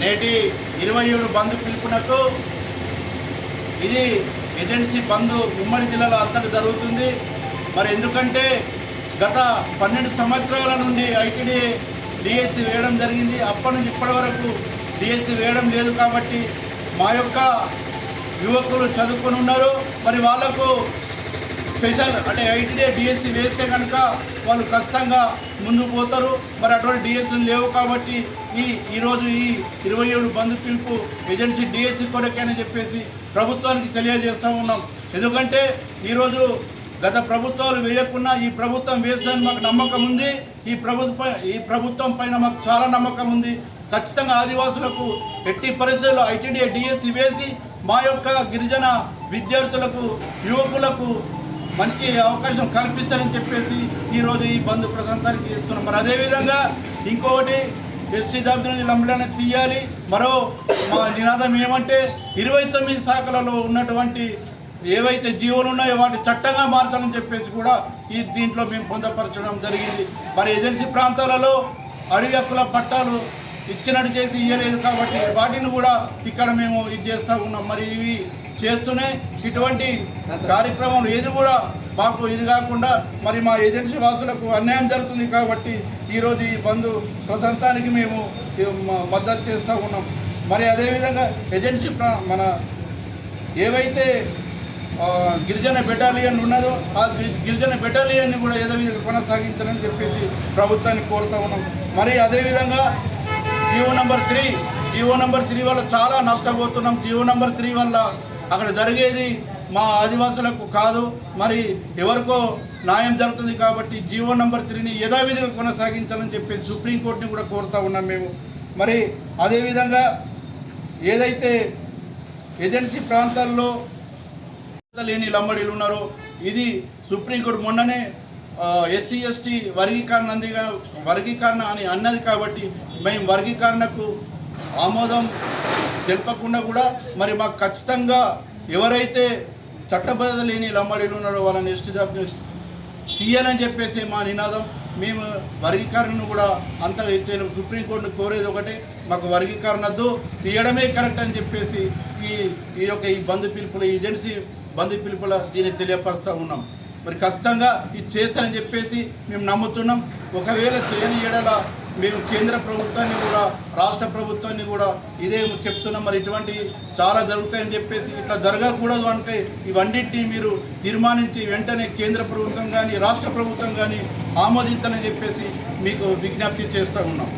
నేటి ఇరవై ఏడు బంద్ పిలుపునకు ఇది ఏజెన్సీ బంద్ ఉమ్మడి జిల్లాలో అంతటి జరుగుతుంది. మరి ఎందుకంటే గత పన్నెండు సంవత్సరాల నుండి ఐటీడీ డిఎస్సి వేయడం జరిగింది. అప్పటి నుంచి ఇప్పటి వరకు డిఎస్సి వేయడం లేదు కాబట్టి మా యొక్క యువకులు చదువుకొని ఉన్నారు. మరి వాళ్ళకు స్పెషల్ అంటే ఐటీడీ డిఎస్సి వేస్తే కనుక వాళ్ళు ఖచ్చితంగా ముందుకు పోతారు. మరి అటువంటి డిఎస్సీలు లేవు కాబట్టి ఈ ఈరోజు ఈ ఇరవై ఏడు బంధు పిలుపు ఏజెన్సీ డిఎస్సి కొరకేనని చెప్పేసి ప్రభుత్వానికి తెలియజేస్తూ ఉన్నాం. ఎందుకంటే ఈరోజు గత ప్రభుత్వాలు వేయకున్నా ఈ ప్రభుత్వం వేస్తుందని మాకు నమ్మకం ఉంది. ఈ ప్రభుత్వ ఈ ప్రభుత్వం పైన మాకు చాలా నమ్మకం ఉంది. ఖచ్చితంగా ఆదివాసులకు ఎట్టి పరిస్థితుల్లో ఐటీడీఏ డిఎస్సి వేసి మా యొక్క గిరిజన విద్యార్థులకు యువకులకు మంచి అవకాశం కల్పిస్తారని చెప్పేసి ఈరోజు ఈ బంధు ప్రశాంతానికి చేస్తున్నాం మరి అదేవిధంగా ఇంకొకటి ఎస్టీ జాబితా నుంచి లంబడాన్ని తీయాలి. మరో మా నినాదం ఏమంటే ఇరవై తొమ్మిది శాఖలలో ఉన్నటువంటి ఏవైతే జీవోలు ఉన్నాయో వాటి చట్టంగా మార్చాలని చెప్పేసి కూడా ఈ దీంట్లో మేము పొందపరచడం జరిగింది. మరి ఏజెన్సీ ప్రాంతాలలో అడవి హక్కుల పట్టాలు ఇచ్చినట్టు చేసి ఇవ్వలేదు కాబట్టి వాటిని కూడా ఇక్కడ మేము ఇది చేస్తూ ఉన్నాం. మరి ఇవి చేస్తూనే ఇటువంటి కార్యక్రమం ఏది కూడా మాకు ఇది కాకుండా మరి మా ఏజెన్సీ వాసులకు అన్యాయం జరుగుతుంది కాబట్టి ఈరోజు ఈ బంధు ప్రశాంతానికి మేము మద్దతు చేస్తూ ఉన్నాం. మరి అదేవిధంగా ఏజెన్సీ మన ఏవైతే గిరిజన బెటాలియన్ ఉన్నదో ఆ గిరిజన బెటాలియన్ని కూడా యథావిధిగా కొనసాగించాలని చెప్పేసి ప్రభుత్వాన్ని కోరుతూ ఉన్నాం. మరి అదేవిధంగా GO number three GO number three వల్ల చాలా నష్టపోతున్నాం. జీవో నెంబర్ త్రీ వల్ల అక్కడ జరిగేది మా ఆదివాసులకు కాదు మరి ఎవరికో న్యాయం జరుగుతుంది కాబట్టి జియో నంబర్ త్రీని యథావిధిగా కొనసాగించాలని చెప్పేసి సుప్రీంకోర్టుని కూడా కోరుతా ఉన్నాం మేము. మరి అదేవిధంగా ఏదైతే ఏజెన్సీ ప్రాంతాల్లో లేని లంబడీలు ఉన్నారో ఇది సుప్రీంకోర్టు మొన్ననే ఎస్సీ ఎస్టీ వర్గీకరణ అందిగా వర్గీకరణ అని అన్నది కాబట్టి మేము వర్గీకరణకు ఆమోదం తెలపకుండా కూడా మరి మాకు ఖచ్చితంగా ఎవరైతే చట్టబద్ధత లేని లంబడీలు ఉన్నారో వాళ్ళని ఎస్టీ జాబ్ తీయాలని చెప్పేసి మా నినాదం. మేము వర్గీకరణను కూడా అంతగా చేయలేము సుప్రీంకోర్టును కోరేది ఒకటే. మాకు వర్గీకరణ వద్దు. తీయడమే కరెక్ట్ అని చెప్పేసి ఈ ఈ యొక్క ఈ బంధు పిలుపుల ఏజెన్సీ బంధు పిలుపుల దీన్ని తెలియపరుస్తూ ఉన్నాం. మరి ఖచ్చితంగా ఇది చేస్తానని చెప్పేసి మేము నమ్ముతున్నాం. ఒకవేళ చేయని ఎడల మేము కేంద్ర ప్రభుత్వాన్ని కూడా రాష్ట్ర ప్రభుత్వాన్ని కూడా ఇదే చెప్తున్నాం. మరి ఇటువంటి చాలా జరుగుతాయని చెప్పేసి ఇట్లా జరగకూడదు అంటే ఇవన్నింటినీ మీరు తీర్మానించి వెంటనే కేంద్ర ప్రభుత్వం కానీ రాష్ట్ర ప్రభుత్వం కానీ ఆమోదించాలని చెప్పేసి మీకు విజ్ఞప్తి చేస్తూ ఉన్నాం.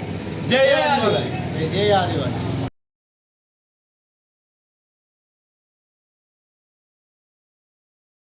జయ ఆదివాసి. జయ ఆదివాసి.